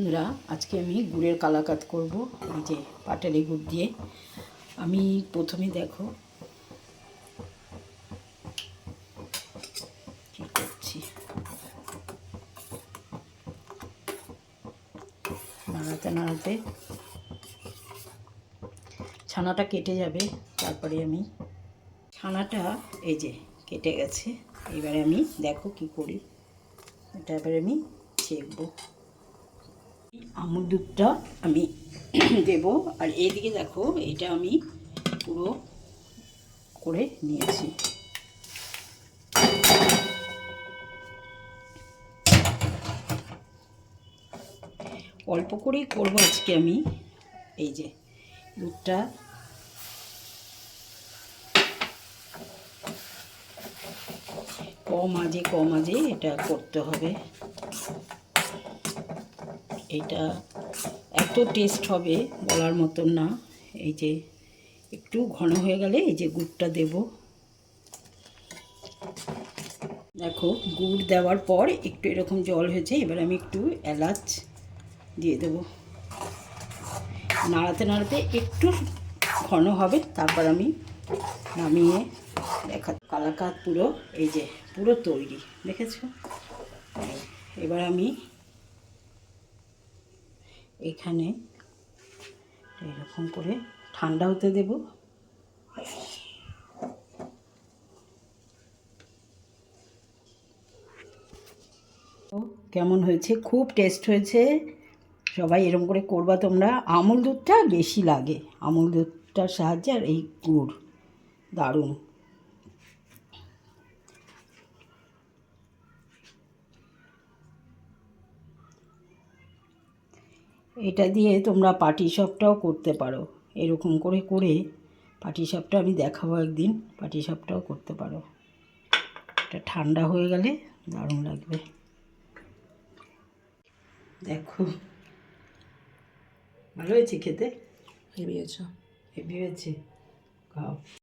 বন্ধুরা, আজকে আমি গুড়ের কালাকাত করব। এই যে পাটালি গুড় দিয়ে। আমি প্রথমে দেখো কি করছি। নাড়াতে নাড়াতে ছানাটা কেটে যাবে। তারপরে আমি ছানাটা এই যে কেটে গেছে। এবারে আমি দেখো কি করি। এটা এবারে আমি চেকবো। আমুল দুধটা আমি দেব। আর এইদিকে দেখো, এটা আমি পুরো করে নিয়েছি। অল্প করেই করব আজকে আমি। এই যে, দুধটা। কম আজে কম আজে এটা করতে হবে। এটা এত টেস্ট হবে বলার মতন না। এই যে একটু ঘন হয়ে গেলে এই যে গুড়টা দেব। দেখো গুড় দেওয়ার পর একটু এরকম জল হয়েছে, এবার আমি একটু এলাচ দিয়ে দেব। নাড়াতে নাড়াতে একটু ঘন হবে, তারপর আমি নামিয়ে দেখা কালাকাত পুরো, এই যে পুরো তৈরি, দেখেছ? এবার আমি এখানে। এরকম করে ঠান্ডা হতে দেব। কেমন হয়েছে? খুব টেস্ট হয়েছে। সবাই এরকম করে করবা তোমরা। আমুল দুধটা বেশি লাগে। আমুল দুধটার সাহায্যে আর এই গুড়। দারুণ। এটা দিয়ে তোমরা পাটি সাপটাও করতে পারো। এরকম করে করে পাটি সাপটা আমি দেখাবো একদিন পাটি সাপটাও করতে পারো। এটা ঠান্ডা হয়ে গেলে দারুণ লাগবে। দেখো। ভালো হয়েছে খেতে? হেভি আছে হেভি হয়েছে? খাও।